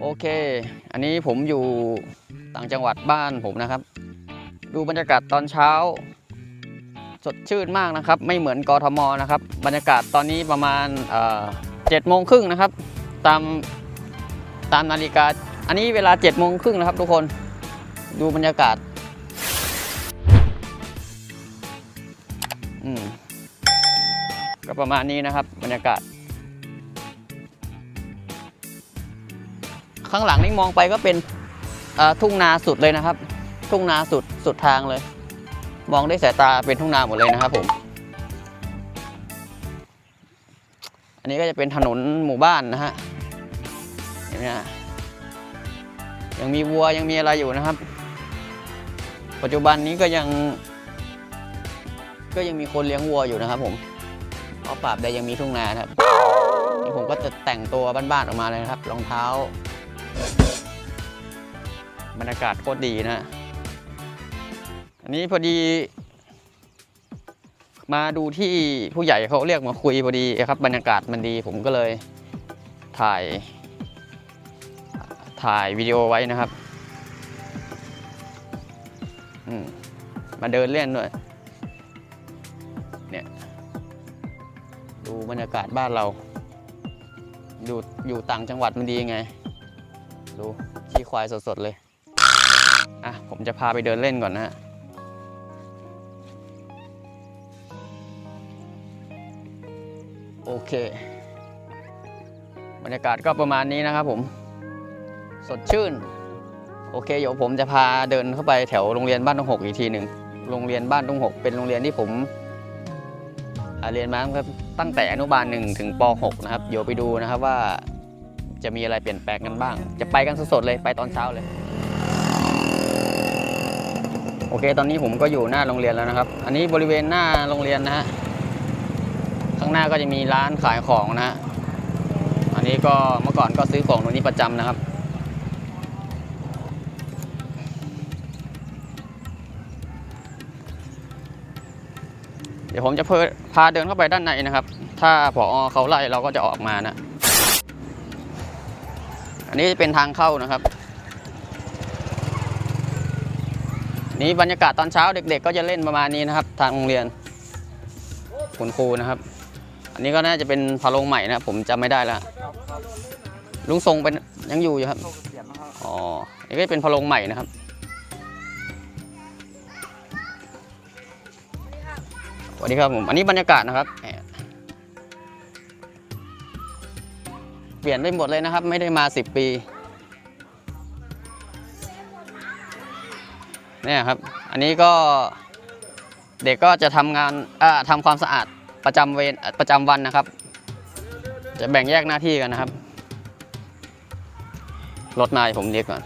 โอเค อันนี้ผมอยู่ต่างจังหวัดบ้านผมนะครับ ดูบรรยากาศตอนเช้า สดชื่นมากนะครับ ไม่เหมือนกรทมนะครับ บรรยากาศตอนนี้ประมาณเจ็ดโมงครึ่งนะครับ ตามตามนาฬิกา อันนี้เวลา7จ็ดโมงครึ่งนะครับทุกคน ดูบรรยากาศอืมก็ประมาณนี้นะครับบรรยากาศ ข้างหลังนี่มองไปก็เป็นทุ่งนาสุดเลยนะครับ ทุ่งนาสุดสุดทางเลย มองด้วยสายตาเป็นทุ่งนาหมดเลยนะครับผม อันนี้ก็จะเป็นถนนหมู่บ้านนะฮะเห็นไหมฮะยังมีวัวยังมีอะไรอยู่นะครับ ปัจจุบันนี้ก็ยัง ก็ยังมีคนเลี้ยงวัวอยู่นะครับผมเพราะปราบใดยังมีทุ่งนานครับนี่ผมก็จะแต่งตัวบ้านๆออกมาเลยนะครับ รองเท้า บรรยากาศโคตรดีนะ อันนี้พอดี มาดูที่ผู้ใหญ่เขาเรียกมาคุยพอดีครับบรรยากาศมันดีผมก็เลยถ่าย ถ่ายวิดีโอไว้นะครับมมาเดินเล่นด้วย เนี่ย ดูบรรยากาศบ้านเรา อยู่อยู่ต่างจังหวัดมันดียังไง ดูขี้ควายสดๆเลย อะ ผมจะพาไปเดินเล่นก่อนนะฮะโอเค บรรยากาศก็ประมาณนี้นะครับผม สดชื่น โอเค เดี๋ยวผมจะพาเดินเข้าไปแถวโรงเรียนบ้านตงหกอีกทีหนึ่ง โรงเรียนบ้านตงหกเป็นโรงเรียนที่ผมเรียนมาครับตั้งแต่อนุบาลหนึ่งถึงป .6 นะครับ เดี๋ยวไปดูนะครับว่า จะมีอะไรเปลี่ยนแปลงกันบ้าง จะไปกันสดๆเลยไปตอนเช้าเลย โอเค ตอนนี้ผมก็อยู่หน้าโรงเรียนแล้วนะครับ อันนี้บริเวณหน้าโรงเรียนนะฮะข้างหน้าก็จะมีร้านขายของนะฮะอันนี้ก็เมื่อก่อนก็ซื้อของตรงนี้ประจำนะครับ เดี๋ยวผมจะเพอพาเดินเข้าไปด้านในนะครับ ถ้าผอเขาไล่เราก็จะออกมานะันนี้จะเป็นทางเข้านะครับ นี่บรรยากาศตอนเช้าเด็กๆ ก็จะเล่นประมาณนี้นะครับ ทางโรงเรียนคุณครูนะครับ อันนี้ก็น่าจะเป็นพะโรงใหม่นะผมจำไม่ได้แล้วลุงทรงเป็นยังอยู่อยู่ครับอ๋อนี่ก็เป็นพะโรงใหม่นะครับสวัสดีครับผม อันนี้บรรยากาศนะครับ ลี่ยนไปหมดเลยนะครับ ไม่ได้มา 10 ปีเนี่ยครับ อันนี้ก็เด็กก็จะทำงานอ่าทำความสะอาดประจำเวรประจำวันนะครับ จะแบ่งแยกหน้าที่กันนะครับรถมาให้ผมเรียกก่อน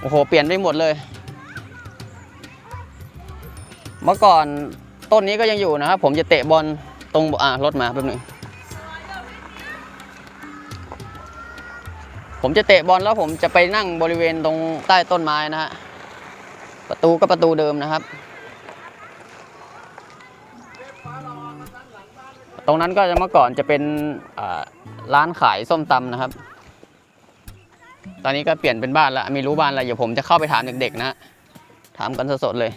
โอ้โห เปลี่ยนไปหมดเลย เมื่อก่อนต้นนี้ก็ยังอยู่นะครับ ผมจะเตะบอล ตรงอ่ารถมาแป๊บหนึงผมจะเตะบอลแล้วผมจะไปนั่งบริเวณตรงใต้ต้นไม้นะฮะประตูก็ประตูเดิมนะครับ ตรงนั้นก็จะเมื่อก่อนจะเป็นร้านขายส้มตำนะครับ ตอนนี้ก็เปลี่ยนเป็นบ้านแล้วม่รู้บ้านอะเดี๋ยวผมจะเข้าไปถามเด็กๆนะถามกันสดๆเลย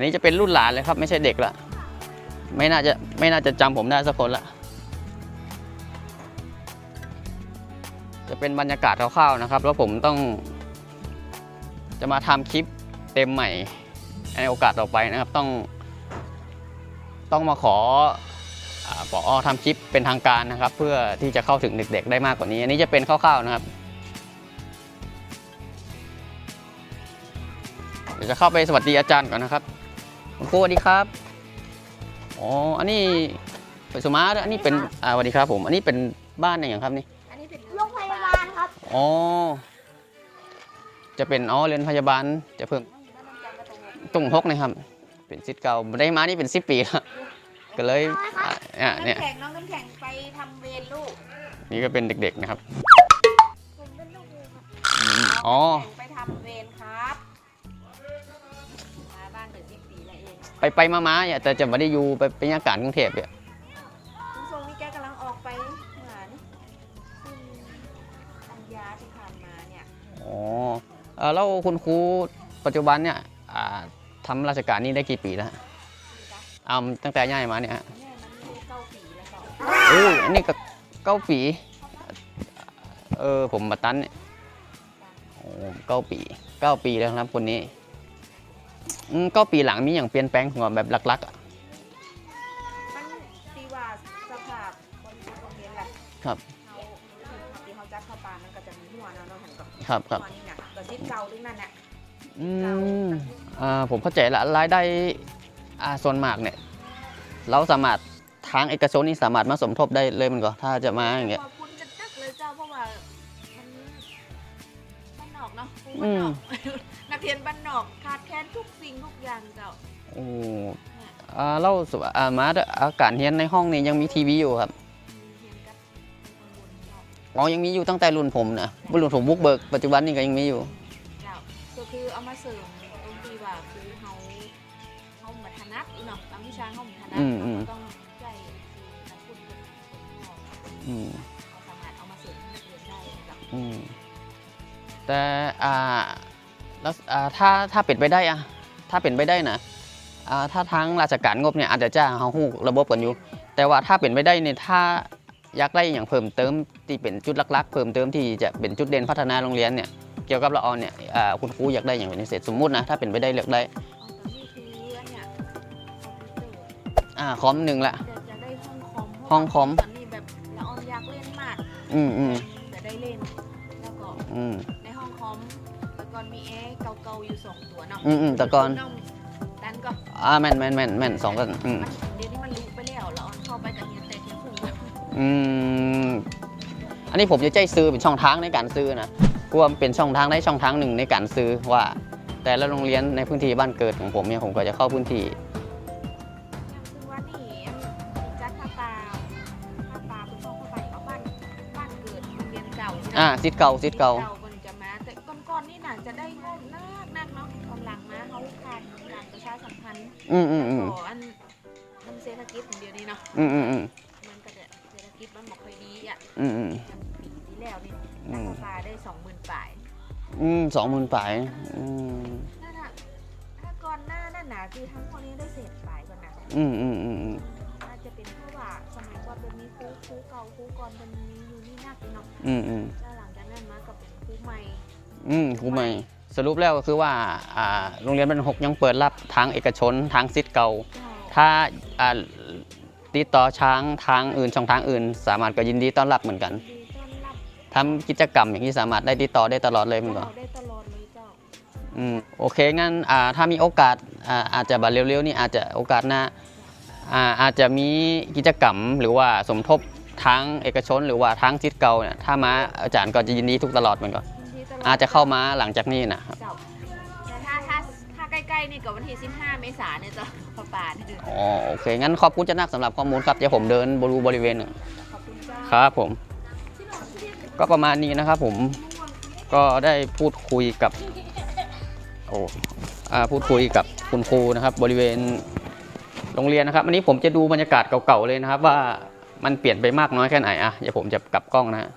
นนี้จะเป็นรุ่นหลานเลยครับ ไม่ใช่เด็กละไม่น่าจะไม่น่าจะจำผมได้สักคนละจะเป็นบรรยากาศคร่าวๆนะครับ แล้วผมต้อง จะมาทำคลิปเต็มใหม่ ในโอกาสต่อไปนะครับ ต้อง ต้องมาขออาปอทำคลิปเป็นทางการนะครับ เพื่อที่จะเข้าถึงเด็กๆได้มากกว่านี้ อันนี้จะเป็นคร่าวๆนะครับเดี๋ยวจะเข้าไปสวัสดีอาจารย์ก่อนนะครับ คุณครูสวัสดีครับ อ๋อ อันนี้เป็นสมาร์ทอันนี้เป็น อ่าสวัสดีครับผม อันนี้เป็นบ้านอะไรอย่างครับนี่ อันนี้เป็นโรงพยาบาลครับ อ๋อ จะเป็น อ๋อเรียนพยาบาล จะเพิ่มตุ่งฮกนะครับ เป็นซิทธิ์เก่าได้มานี่เป็นสิบปีแล้ว ก็เลยอะอะเนี่ยน้ำแข็งน้องน้ำแข็งไปทำเวรลูก นี่ก็เป็นเด็กๆนะครับผมเป็นลูกเวรครับอืมอ๋อน้ำแข็งไปทำเวรครับ ไปไปมามาเนี่ยแต่จะไม่ได้อยู่ไปเป็นยาการกรุงเทพเนี่ยคุณทรงนี่แกกำลังออกไปเหมือนคุณปัญญาที่ผ่านมาเนี่ยอ๋อเอ่อแล้วคุณครูปัจจุบันเนี่ยอ่าทำราชการนี้ได้กี่ปีแล้วฮะนี่จ้ะเอาตั้งแต่ย้ายมาเนี่ยฮะ เนี่ยมันมีเก้าปีแล้วก็โอ้ยอันนี้ก็เก้าปี เออผมมาตันเนี่ยโอ้เก้าปีเก้าปีแล้วครับคนนี้ อืมเก้าปีหลังมีอย่างเปลี่ยนแปลงของแบบหลักๆอะมันตีว่าสภาพบริบทโรงเรียนแหละครับ เขาที่เขาจัดเข้าปานมันก็จะมีหัวเนาะเนาะเห็นกับครับครับ หัวนี่น่ะก็ซิดเก่าด้วยนั่นน่ะอืมอ่าผมเข้าใจละรายได้อ่าส่วนมากเนี่ย เราสามารถทางเอกชนนี่สามารถมาสมทบได้เลยมันก็ถ้าจะมาอย่างเงี้ย ขอบคุณกันจักเลยเจ้าเพราะว่ามันบ้านนอกเนาะครูอืบ้านมนอก นักเรียนบ้านนอกขาดแคลนทุกสิ่งทุกอย่างเจ้าโอ้อ่าเราสวอ่ามาอากาศเฮียนในห้องนี่ยังมีทีวีอยู่ครับมีเรียนกับข้างบนเจ้าอ๋อยังมีอยู่ตั้งแต่รุ่นผมนะรุ่นผมบุกเบิกปัจจุบันนี่ก็ยังมีอยู่ เจ้าก็คือเอามาเสริมตรงที่ว่าคือเฮาเฮามาถนัดอีเนาะบางวิชาเฮามาถนัดอืมเราอืมก็ต้องใจคือนักพูดเป็นคนนอกอืมเราสามารถเอามาเสริมให้นักเรียนได้นะครับอืมแต่อ่า แล้วอ่าถ้าถ้าเป็นไปได้อะถ้าเป็นไปได้นะอ่าถ้าทางราชการงบเนี่ยอาจจะจ้างเขาหู้ระบบกันอยู่ แต่ว่าถ้าเป็นไปได้เนี่ยถ้าอยากได้อย่างเพิ่มเติมที่เป็นจุดหลักๆ เพิ่มเติมที่จะเป็นจุดเด่นพัฒนาโรงเรียนเนี่ยเกี่ยวกับละออนเนี่ยอ่าคุณครูอยากได้อย่างเป็นพิเศษสมมุตินะถ้าเป็นไปได้เลือกได้เอาตอนนี้คืออันเนี่ยคอมพิวเตอร์อ่าคอมหนึ่งละจะจะได้ห้องคอมห้องคอมตอนนี้แบบละออนอยากเล่นมากอืมอืมจะได้เล่นแล้วก็อืมในห้องคอมแต่ก่ อนมีแอร์เก่าๆอยู่สองตัวเนาะอืมอืมแต่ก่อนงดันก็อ่าแม่นแม่นแม่นแม่นสองกันอืมมันเดี๋ยวนี้มันลุกไปแล้วละออนเข้าไปแต่เฮียนแต่เฮียนพุ่งอืมอันนี้ผมจะใจซื้อเป็นช่องทางในการซื้อนะกลัวมันเป็นช่องทางได้ช่องทางหนึ่งในการซื้อว่า แต่ละโรงเรียนในพื้นที่บ้านเกิดของผมเนี่ยผมก็จะเข้าพื้นที่ คือว่านี่จัดผ้าป่าผ้าป่าคุณพ่อเข้าไปเอาบ้านบ้านเกิดโรงเรียนเก่าอ่าซิดเก่าซิดเก่าคนจะมา อืมอืมอืมขออันมันเศรษฐกิจอย่างเดียวนี่เนาะอืมอืมอืมมันก็จะเศรษฐกิจมันบ่ค่อยดีอะอืมอืมปีที่แล้วนี่อืรามคาได้สองหมื่นปลายอืมสองหมื่นปลายอืมนั่นน่ะถ้าก่อนหน้านั่นน่ะคือทั้งคนนี้ได้เศษปลายก่อนนะอืมอืมอืมอืมน่าจะเป็นเพราะว่าสมัยก่อนเป็นมีครูครูเก่าครูก่อนเป็นมีอยู่นี่นักเนาะอืมอืมแล้วหลังจากนั้นมาก็เป็นครูใหม่ อืมครูใหม่ สรุปแล้วก็คือว่าอ่าโรงเรียนบ้านหกยังเปิดรับทางเอกชนทางซิดเก่าเจ้าถ้าอ่าติดต่อช้างทางอื่นช่องทางอื่น สามารถก็ยินดีต้อนรับเหมือนกันดีต้อนรับทำกิจกรรมอย่างที่สามารถได้ติดต่อได้ตลอดเลยมันก็เจ้าได้ตลอดเลยเจ้าอืมโอเคงั้นอ่าถ้ามีโอกาสอ่าอาจจะบัดเร็วๆนี่อาจจะโอกาสหน้าอ่าอาจจะมีกิจกรรมหรือว่าสมทบทางเอกชน หรือว่าทางจิตเก่าเนี่ยถ้ามาอาจารย์ก็จะยินดีทุกตลอดเหมือนกันยินดีตล อดอาจจะเข้ามาหลังจากนี้นะครับเจ้าแต่ถ้าถ้าถ้าใกล้ๆนี่กับวันที่15 เมษายนเนี่ยเจ้าประปาเนี่ยเด้ออ๋อโอเค งั้นขอบคุณจะนักสำหรับข้อมูลครับเดี๋ยวผมเดินบรูบริเวณหนึ่งขอบคุณเจ้าครับผม ก็ประมาณนี้นะครับผมก็ได้พูดคุยกับโอ้อ่าพูดคุยกับคุณครูนะครับ บริเวณโรงเรียนนะครับ อันนี้ผมจะดูบรรยากาศเก่าๆเลยนะครับ ว่ามันเปลี่ยนไปมากน้อยแค่ไหนอะเดี๋ยวผมจะกลับกล้องนะฮะ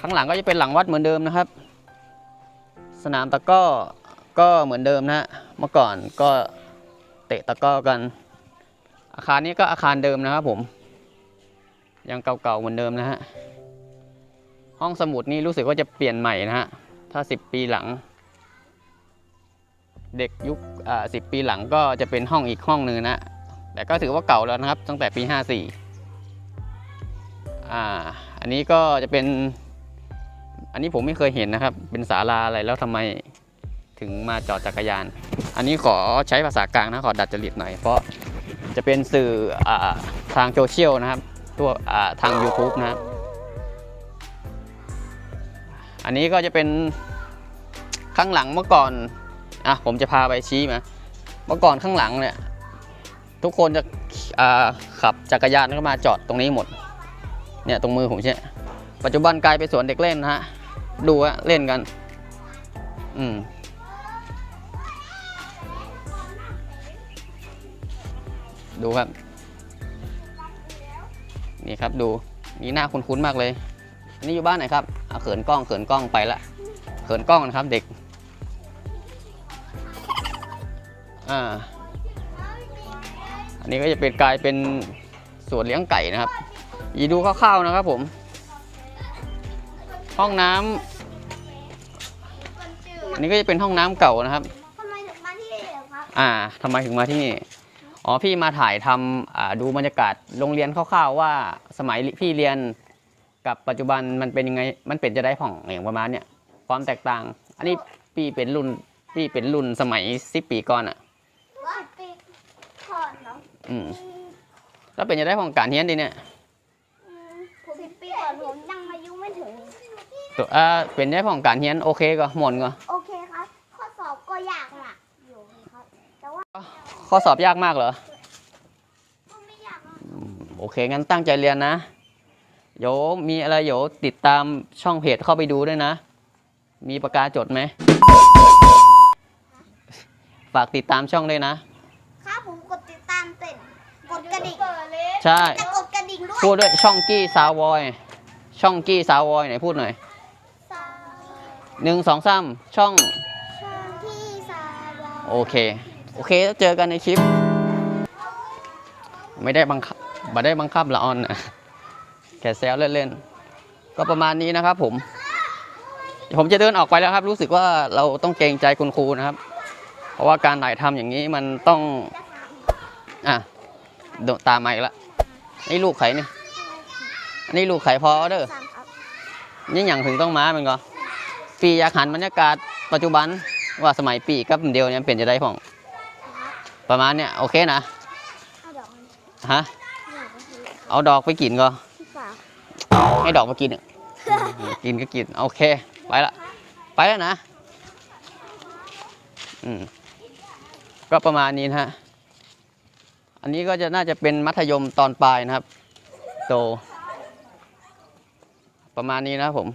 ข้างหลังก็จะเป็นหลังวัดเหมือนเดิมนะครับ สนามตะก้อก็เหมือนเดิมนะฮะเมื่อก่อนก็เตะตะก้อกัน อาคารนี้ก็อาคารเดิมนะครับผม ยังเก่าๆเหมือนเดิมนะฮะห้องสมุดนี่รู้สึกว่าจะเปลี่ยนใหม่นะฮะถ้า 10 ปีหลัง เด็กยุคอ่า10ปีหลังก็จะเป็นห้องอีกห้องหนึ่งนะแต่ก็ถือว่าเก่าแล้วนะครับ ตั้งแต่ปี 54อ่าอันนี้ก็จะเป็น อันนี้ผมไม่เคยเห็นนะครับ เป็นศาลาอะไรแล้วทำไมถึงมาจอดจักรยาน อันนี้ขอใช้ภาษากลางนะขอดัดจริตหน่อย เพราะจะเป็นสื่ออทางโซเชียลนะครับ ตัวทาง YouTube นะครับ อันนี้ก็จะเป็นข้างหลังเมื่อก่อน อะผมจะพาไปชี้มา เมื่อก่อนข้างหลังเนี่ยทุกคนจะขับจักรยานเข้ามาจอดตรงนี้หมด เนี่ยตรงมือผมใช่ ปัจจุบันกลายเป็นสวนเด็กเล่นนะฮะ ดูฮะเล่นกัน อืมดูครับ นี่ครับดูนี่หน้าคุ้นๆมากเลย อันนี้อยู่บ้านไหนครับอะเขินกล้องเขินกล้องไปละเขินกล้องนะครับเด็ก อ่า อันนี้ก็จะเป็นกลายเป็นสวนเลี้ยงไก่นะครับยีดูคร่าวๆนะครับผม ห้องน้ำอันนี้ก็จะเป็นห้องน้ำเก่านะครับ ทำไมถึงมาที่นี่เหรอครับอ่าทำไมถึงมาที่นี่ อ๋อ พี่มาถ่ายทำอ่าดูบรรยากาศโรงเรียนคร่าวๆว่าสมัยพี่เรียนกับปัจจุบันมันเป็นยังไง มันเป็นจะได้ผ่องอย่างประมาณเนี้ยความแตกต่าง อันนี้พี่เป็นรุ่นพี่เป็นรุ่นสมัยสิปีก่อนอะ ว่าปีก่อนเนาะอืมแล้วเป็นจะได้ผ่องการเฮียนดีเนี่ย อืมผมสิบปีก่อนผมยังอายุไม่ถึง ตัวอ่าเป็นได้ผ่องการเฮียนโอเคก็หมดก็โอเคครับ ข้อสอบก็ยากหนักอยู่ครับ แต่ว่าข้อสอบยากมากเหรอก็ไม่ยากนะอืมโอเคงั้นตั้งใจเรียนนะเดี๋ยวมีอะไรเดี๋ยวติดตามช่องเพจเข้าไปดูด้วยนะ มีปากกาจดไหมฝากติดตามช่องด้วยนะ ครับผมกดติดตามเสร็จกดกระดิ่งใช่ จะกดกระดิ่งด้วย พูดด้วยช่องกี้สาววอย ช่องกี้สาววอยไหนพูดหน่อยสา หนึ่งสองสามช่อง ช่องที่สาบโอเค โอเคแล้วเจอกันในคลิป ไม่ได้บังคับไม่ได้บังคับละออนนะแค่แซวเล่นๆ ก็ประมาณนี้นะครับผม ผมจะเดินออกไปแล้วครับ รู้สึกว่าเราต้องเกรงใจคุณครูนะครับ เพราะว่าการถ่ายทำอย่างนี้มันต้อง อะโดนตามมาอีกแล้วนี่ลูกไข่นี่อันนี้ลูกไข่พอเด้อสามครับนี่อย่างถึงต้องมาเป็นก็ ปีอยากหันบรรยากาศปัจจุบันว่าสมัยปีกับเดียวเนี่ยเปลี่ยนจะได้ของประมาณเนี้ยโอเคนะเอาดอกมันฮะอยากไปซื้อเอาดอกไปกินก็ที่ฝากให้ดอกมากินอะกินก็กินโอเคไปละไปแล้วนะอืมก็ประมาณนี้นะฮะอันนี้ก็จะน่าจะเป็นมัธยมตอนปลายนะครับโตประมาณนี้นะครับผม